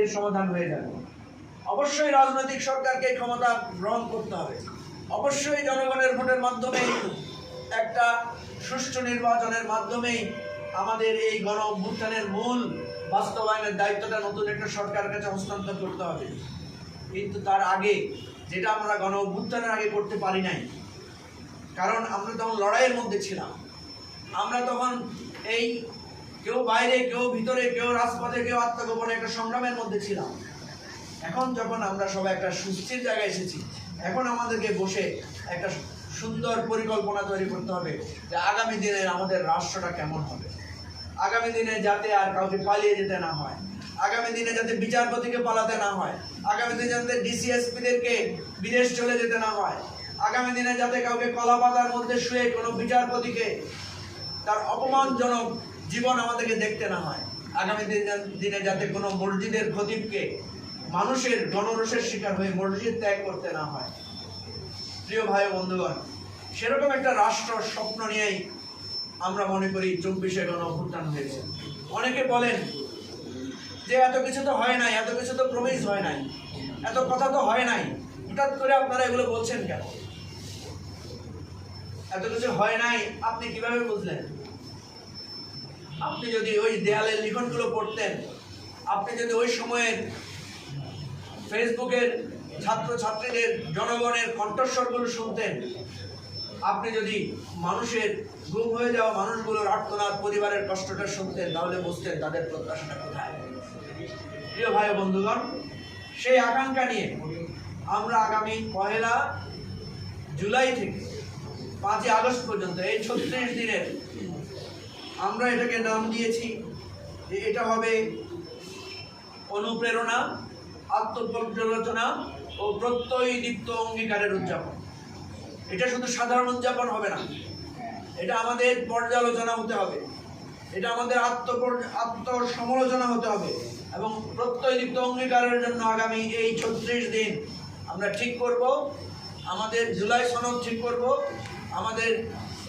এর সমাধান হয়ে যাবে। অবশ্যই রাজনৈতিক সরকারকে ক্ষমতা গ্রহণ করতে হবে। অবশ্যই জনগণের ভোটের মাধ্যমেই একটা সুষ্ঠু নির্বাচনের মাধ্যমেই আমাদের এই গণ অভ্যুত্থানের মূল বাস্তবায়নের দায়িত্বটা নতুন একটা সরকারের কাছে হস্তান্তর করতে হবে। কিন্তু তার আগে যেটা আমরা গণ অভ্যুত্থানের আগে করতে পারি নাই, কারণ আমরা তখন লড়াইয়ের মধ্যে ছিলাম। আমরা তখন এই কেউ বাইরে, কেউ ভিতরে, কেউ রাজপথে, কেউ আত্মগোপনে একটা সংগ্রামের মধ্যে ছিলাম। এখন যখন আমরা সবাই একটা সুস্থির জায়গায় এসেছি, এখন আমাদেরকে বসে একটা সুন্দর পরিকল্পনা তৈরি করতে হবে যে আগামী দিনে আমাদের রাষ্ট্রটা কেমন হবে। আগামী দিনে যাতে আর কাউকে পালিয়ে যেতে না হয়, আগামী দিনে যাতে বিচারপতিকে পালাতে না হয়, আগামী দিনে যাতে ডিসিএসপিদেরকে বিদেশ চলে যেতে না হয়, আগামী দিনে যাতে কাউকে কলাপাতার মধ্যে শুয়ে কোনো বিচারপতিকে তার অপমানজনক জীবন আমাদেরকে দেখতে না হয়। আগামী দিনে- দিনে যাতে কোনো মসজিদের খতিবকে মানুষের গণরোষের শিকার হয়ে মসজিদ ত্যাগ করতে না হয়। প্রিয় ভাই বন্ধুগণ, সেরকম একটা রাষ্ট্র স্বপ্ন নিয়েই আমরা মনে করি চব্বিশে গণ হয়েছে। অনেকে বলেন যে এত কিছু তো হয় নাই, এত কিছু তো প্রমিস হয় নাই, এত কথা তো হয় নাই। হঠাৎ করে আপনারা এগুলো বলছেন কেন? এত কিছু হয় নাই, আপনি কীভাবে বুঝলেন? আপনি যদি ওই দেয়ালের লিখনগুলো পড়তেন, আপনি যদি ওই সময়ের ফেসবুকের ছাত্রছাত্রীদের, জনগণের কণ্ঠস্বরগুলো শুনতেন, আপনি যদি মানুষের গুম হয়ে যাওয়া মানুষগুলোর আর্তনাদ, পরিবারের কষ্টটা শুনতেন, তাহলে বুঝতেন তাদের প্রত্যাশাটা কোথায়। প্রিয় ভাই বন্ধুগণ, সেই আকাঙ্ক্ষা নিয়ে আমরা আগামী পহেলা জুলাই থেকে পাঁচই আগস্ট পর্যন্ত এই ছত্রিশ দিনের আমরা এটাকে নাম দিয়েছি যে এটা হবে অনুপ্রেরণা আত্মপর্যালোচনা ও প্রত্যয়দীপ্ত অঙ্গীকারের উদযাপন। এটা শুধু সাধারণ উদযাপন হবে না, এটা আমাদের পর্যালোচনা হতে হবে, এটা আমাদের আত্মপর আত্মসমালোচনা হতে হবে এবং প্রত্যয় প্রত্যয়দীপ্ত অঙ্গীকারের জন্য আগামী এই ছত্রিশ দিন আমরা ঠিক করব, আমাদের জুলাই সনদ ঠিক করব, আমাদের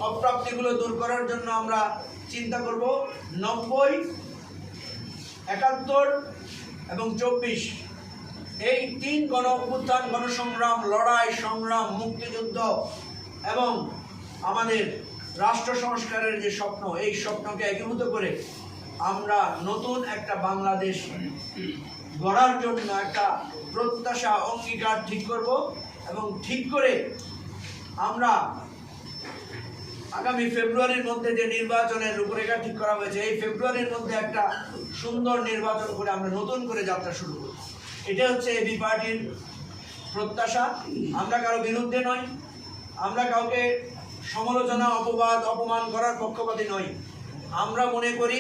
অপ্রাপ্তিগুলো দূর করার জন্য আমরা চিন্তা করব নব্বই, একাত্তর এবং চব্বিশ। এই তিন গণ অভ্যুত্থান, গণসংগ্রাম, লড়াই, সংগ্রাম, মুক্তিযুদ্ধ এবং আমাদের রাষ্ট্র সংস্কারের যে স্বপ্ন, এই স্বপ্নকে একীভূত করে আমরা নতুন একটা বাংলাদেশ গড়ার জন্য একটা প্রত্যাশা, অঙ্গীকার ঠিক করব এবং ঠিক করে আমরা আগামী ফেব্রুয়ারির মধ্যে যে নির্বাচনের রূপরেখা ঠিক করা হয়েছে, এই ফেব্রুয়ারির মধ্যে একটা সুন্দর নির্বাচন করে আমরা নতুন করে যাত্রা শুরু করব। এটা হচ্ছে এবি পার্টির প্রত্যাশা। আমরা কারও বিরুদ্ধে নই। আমরা কাউকে সমালোচনা, অপবাদ, অপমান করার পক্ষপাতি নই। আমরা মনে করি